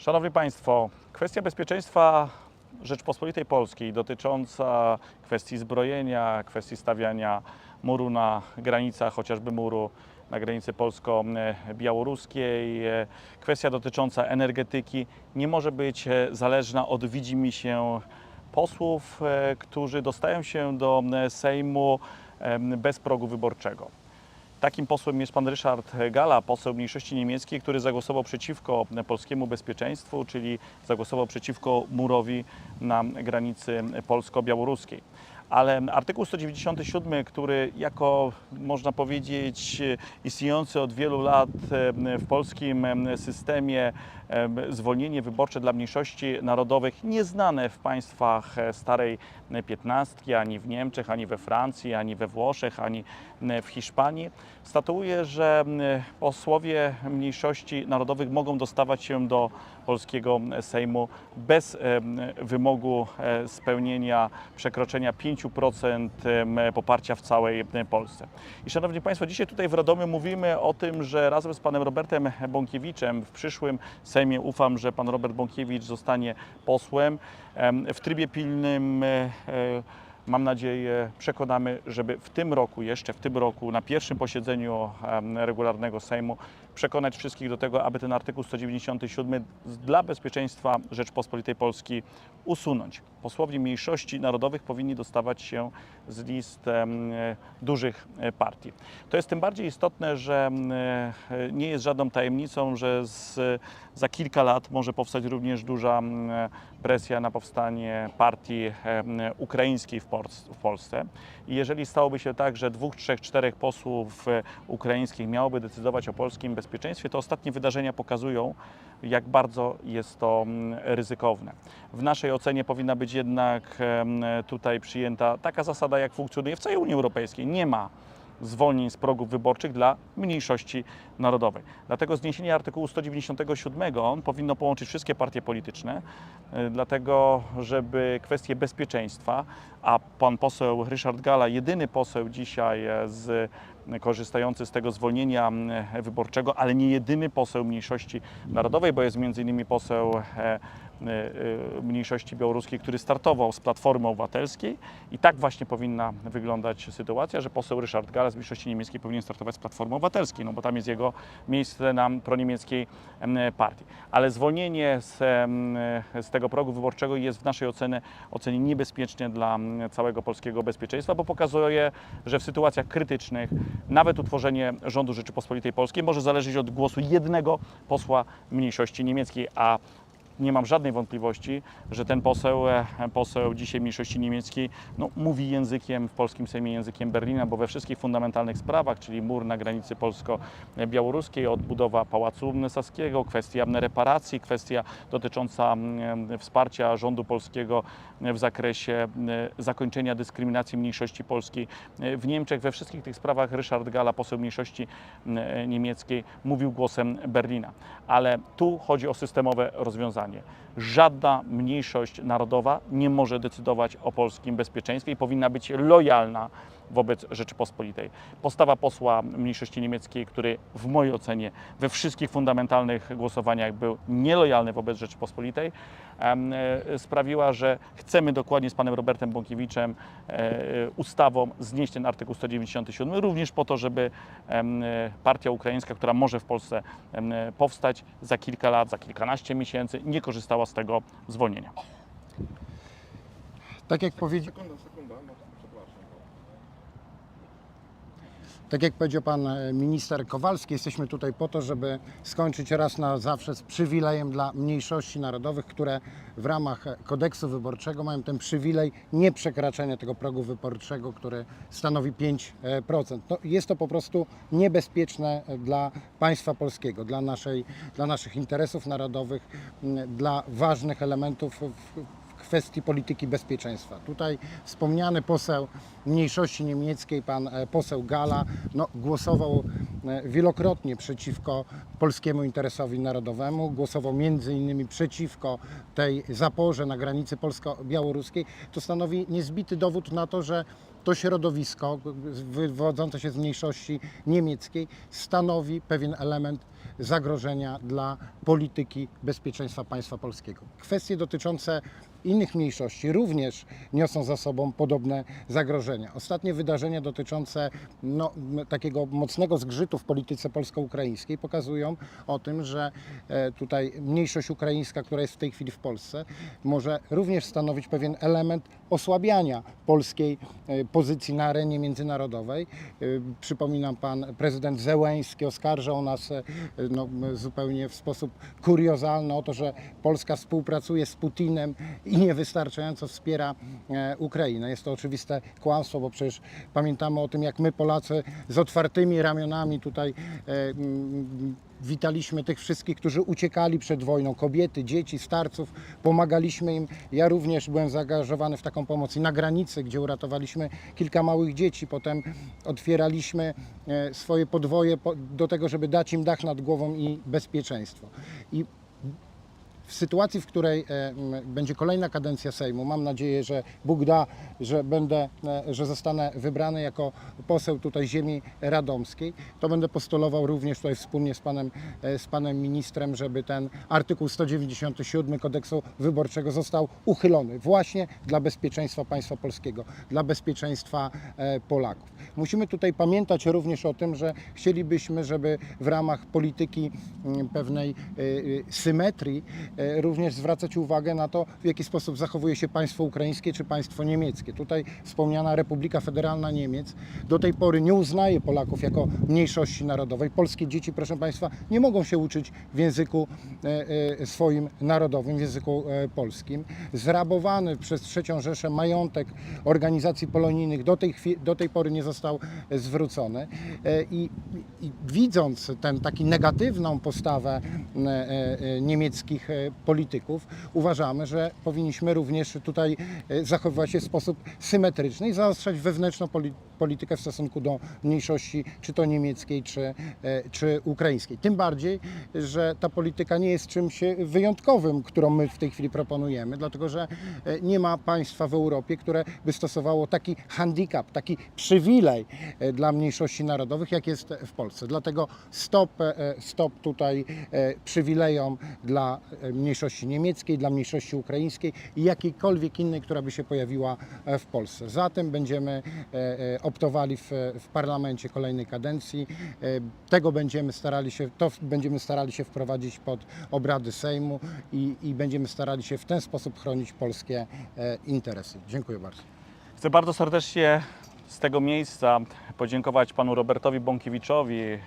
Szanowni Państwo, kwestia bezpieczeństwa Rzeczpospolitej Polskiej dotycząca kwestii zbrojenia, kwestii stawiania muru na granicach, chociażby muru na granicy polsko-białoruskiej, e, kwestia dotycząca energetyki nie może być e, zależna od widzimisię posłów, e, którzy dostają się do e, Sejmu em, bez progu wyborczego. Takim posłem jest pan Ryszard Gala, poseł mniejszości niemieckiej, który zagłosował przeciwko polskiemu bezpieczeństwu, czyli zagłosował przeciwko murowi na granicy polsko-białoruskiej. Ale artykuł 197, który jako można powiedzieć istniejący od wielu lat w polskim systemie zwolnienie wyborcze dla mniejszości narodowych, nieznane w państwach starej piętnastki, ani w Niemczech, ani we Francji, ani we Włoszech, ani w Hiszpanii, statuuje, że posłowie mniejszości narodowych mogą dostawać się do polskiego Sejmu bez wymogu e, spełnienia przekroczenia 5% poparcia w całej Polsce. I Szanowni Państwo, dzisiaj tutaj w Radomiu mówimy o tym, że razem z panem Robertem Bąkiewiczem w przyszłym Sejmie ufam, że pan Robert Bąkiewicz zostanie posłem. Em, W trybie pilnym e, e, mam nadzieję, przekonamy, żeby w tym roku, jeszcze w tym roku, na pierwszym posiedzeniu regularnego Sejmu, przekonać wszystkich do tego, aby ten artykuł 197 z- dla bezpieczeństwa Rzeczpospolitej Polski usunąć. Posłowie mniejszości narodowych powinni dostawać się z list e, dużych e, partii. To jest tym bardziej istotne, że e, nie jest żadną tajemnicą, że z, za kilka lat może powstać również duża presja na powstanie partii ukraińskiej w, Polsce-. I jeżeli stałoby się tak, że dwóch, trzech, czterech posłów ukraińskich miałoby decydować o polskim bezpieczeństwie, to ostatnie wydarzenia pokazują, jak bardzo jest to mm, ryzykowne. W naszej ocenie powinna być jednak tutaj przyjęta taka zasada, jak funkcjonuje w całej Unii Europejskiej. Nie ma zwolnień z progów wyborczych dla mniejszości narodowej. Dlatego zniesienie artykułu 197 powinno połączyć wszystkie partie polityczne, y, dlatego żeby kwestie bezpieczeństwa, a pan poseł Ryszard Gala, jedyny poseł dzisiaj e, z korzystający z tego zwolnienia m, wyborczego, ale nie jedyny poseł mniejszości narodowej, bo jest między innymi poseł e, e, e, mniejszości białoruskiej, który startował z Platformy Obywatelskiej i tak właśnie powinna wyglądać sytuacja, że poseł Ryszard Gala z mniejszości niemieckiej powinien startować z Platformy Obywatelskiej, no bo tam jest jego miejsce na proniemieckiej em, partii. Ale zwolnienie z, z tego progu wyborczego jest w naszej ocenie, ocenie niebezpieczne dla całego polskiego bezpieczeństwa, bo pokazuje, że w sytuacjach krytycznych nawet utworzenie rządu Rzeczypospolitej Polskiej może zależeć od głosu jednego posła mniejszości niemieckiej, a nie mam żadnej wątpliwości, że ten poseł, e, poseł dzisiaj mniejszości niemieckiej no, mówi językiem w polskim Sejmie, językiem Berlina, bo we wszystkich fundamentalnych sprawach, czyli mur na granicy polsko-białoruskiej, odbudowa Pałacu Saskiego, kwestia reparacji, kwestia dotycząca mm, wsparcia rządu polskiego w zakresie mm, zakończenia dyskryminacji mniejszości polskiej w Niemczech. We wszystkich tych sprawach Ryszard Gala, poseł mniejszości mm, niemieckiej, mówił głosem Berlina. Ale tu chodzi o systemowe rozwiązanie. Żadna mniejszość narodowa nie może decydować o polskim bezpieczeństwie i powinna być lojalna wobec Rzeczypospolitej. Postawa posła mniejszości niemieckiej, który w mojej ocenie we wszystkich fundamentalnych głosowaniach był nielojalny wobec Rzeczypospolitej, e, sprawiła, że chcemy dokładnie z panem Robertem Bąkiewiczem e, ustawą znieść ten artykuł 197, również po to, żeby e, partia ukraińska, która może w Polsce e, powstać za kilka lat, za kilkanaście miesięcy, nie korzystała z tego zwolnienia. Tak jak, powiedzi... tak jak powiedział pan e, minister Kowalski, jesteśmy tutaj po to, żeby skończyć raz na zawsze z przywilejem dla mniejszości narodowych, które w ramach kodeksu wyborczego mają ten przywilej nieprzekraczania tego progu wyborczego, który stanowi 5%. No, jest to po prostu niebezpieczne e, dla państwa polskiego, dla, naszej, dla naszych interesów narodowych, dla ważnych elementów w kwestii polityki bezpieczeństwa. Tutaj wspomniany poseł mniejszości niemieckiej, pan e, poseł Gala, no, głosował e, wielokrotnie przeciwko polskiemu interesowi narodowemu, głosował między innymi przeciwko tej zaporze na granicy polsko-białoruskiej, to stanowi niezbity dowód na to, że to środowisko wywodzące się z mniejszości niemieckiej stanowi pewien element zagrożenia dla polityki bezpieczeństwa państwa polskiego. Kwestie dotyczące innych mniejszości również niosą za sobą podobne zagrożenia. Ostatnie wydarzenia dotyczące no, takiego mocnego zgrzytu w polityce polsko-ukraińskiej pokazują o tym, że e, tutaj mniejszość ukraińska, która jest w tej chwili w Polsce, może również stanowić pewien element osłabiania polskiej e, pozycji na arenie międzynarodowej. E, Przypominam, pan prezydent Zełęński oskarżał nas no, zupełnie w sposób kuriozalny o to, że Polska współpracuje z Putinem i niewystarczająco wspiera e, Ukrainę. Jest to oczywiste kłamstwo, bo przecież pamiętamy o tym, jak my Polacy z otwartymi ramionami tutaj e, mm, witaliśmy tych wszystkich, którzy uciekali przed wojną, kobiety, dzieci, starców, pomagaliśmy im. Ja również byłem zaangażowany w taką pomoc i na granicy, gdzie uratowaliśmy kilka małych dzieci. Potem otwieraliśmy e, swoje podwoje po- do tego, żeby dać im dach nad głową i bezpieczeństwo. I w sytuacji, w której e, będzie kolejna kadencja Sejmu, mam nadzieję, że Bóg da, że będę, e, że zostanę wybrany jako poseł tutaj ziemi radomskiej, to będę postulował również tutaj wspólnie z panem, e, z panem ministrem, żeby ten artykuł 197 kodeksu wyborczego został uchylony właśnie dla bezpieczeństwa państwa polskiego, dla bezpieczeństwa Polaków. Musimy tutaj pamiętać również o tym, że chcielibyśmy, żeby w ramach polityki pewnej symetrii również zwracać uwagę na to, w jaki sposób zachowuje się państwo ukraińskie czy państwo niemieckie. Tutaj wspomniana Republika Federalna Niemiec do tej pory nie uznaje Polaków jako mniejszości narodowej. Polskie dzieci, proszę Państwa, nie mogą się uczyć w języku e, e, swoim narodowym, w języku e, polskim. Zrabowany przez trzecią Rzeszę majątek organizacji polonijnych do tej, do tej pory nie został e, zwrócony. E, I, i widząc ten taki negatywną postawę e, e, niemieckich e, polityków, uważamy, że powinniśmy również tutaj e, zachowywać się w sposób symetryczny i zaostrzać wewnętrzną poli- politykę w stosunku do mniejszości, czy to niemieckiej, czy, e, czy ukraińskiej. Tym bardziej, że ta polityka nie jest czymś e, wyjątkowym, którą my w tej chwili proponujemy, dlatego że nie ma państwa w Europie, które by stosowało taki handicap, taki przywilej dla mniejszości narodowych, jak jest w Polsce. Dlatego stop, stop tutaj przywilejom dla e, mniejszości niemieckiej, dla mniejszości ukraińskiej i jakiejkolwiek innej, która by się pojawiła e, w Polsce. Zatem będziemy e, e, optowali w, w parlamencie kolejnej kadencji. Tego będziemy starali się, to będziemy starali się wprowadzić pod obrady Sejmu i, i będziemy starali się w ten sposób chronić polskie interesy. Dziękuję bardzo. Chcę bardzo serdecznie z tego miejsca podziękować panu Robertowi Bąkiewiczowi, e,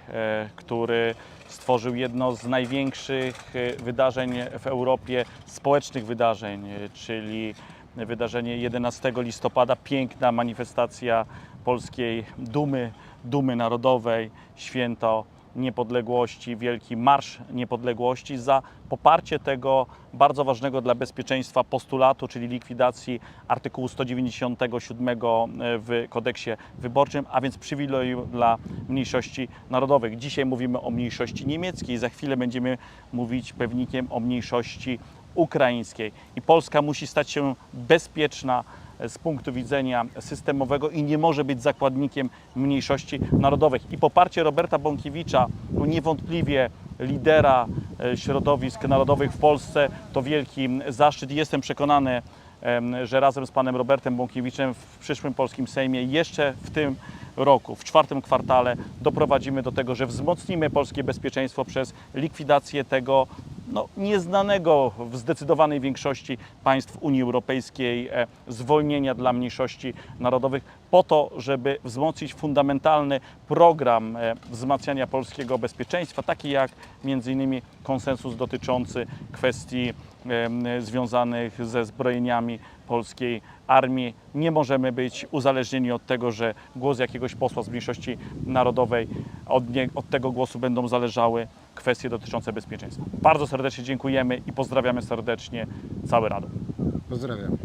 który stworzył jedno z największych e, wydarzeń w Europie, społecznych wydarzeń, e, czyli wydarzenie 11 listopada, piękna manifestacja polskiej dumy, dumy narodowej, święto niepodległości, wielki Marsz Niepodległości za poparcie tego bardzo ważnego dla bezpieczeństwa postulatu, czyli likwidacji artykułu 197 w kodeksie wyborczym, a więc przywileju dla mniejszości narodowych. Dzisiaj mówimy o mniejszości niemieckiej, za chwilę będziemy mówić pewnikiem o mniejszości ukraińskiej. I Polska musi stać się bezpieczna z punktu widzenia systemowego i nie może być zakładnikiem mniejszości narodowych. I poparcie Roberta Bąkiewicza, niewątpliwie lidera e, środowisk narodowych w Polsce, to wielki zaszczyt jestem przekonany, że razem z panem Robertem Bąkiewiczem w przyszłym polskim Sejmie jeszcze w tym roku, w czwartym kwartale doprowadzimy do tego, że wzmocnimy polskie bezpieczeństwo przez likwidację tego no, nieznanego w zdecydowanej większości państw Unii Europejskiej e, zwolnienia dla mniejszości narodowych po to, żeby wzmocnić fundamentalny program e, wzmacniania polskiego bezpieczeństwa, taki jak między innymi konsensus dotyczący kwestii związanych ze zbrojeniami polskiej armii. Nie możemy być uzależnieni od tego, że głos jakiegoś posła z mniejszości narodowej, od, nie, od tego głosu będą zależały kwestie dotyczące bezpieczeństwa. Bardzo serdecznie dziękujemy i pozdrawiamy serdecznie cały Radom. Pozdrawiam.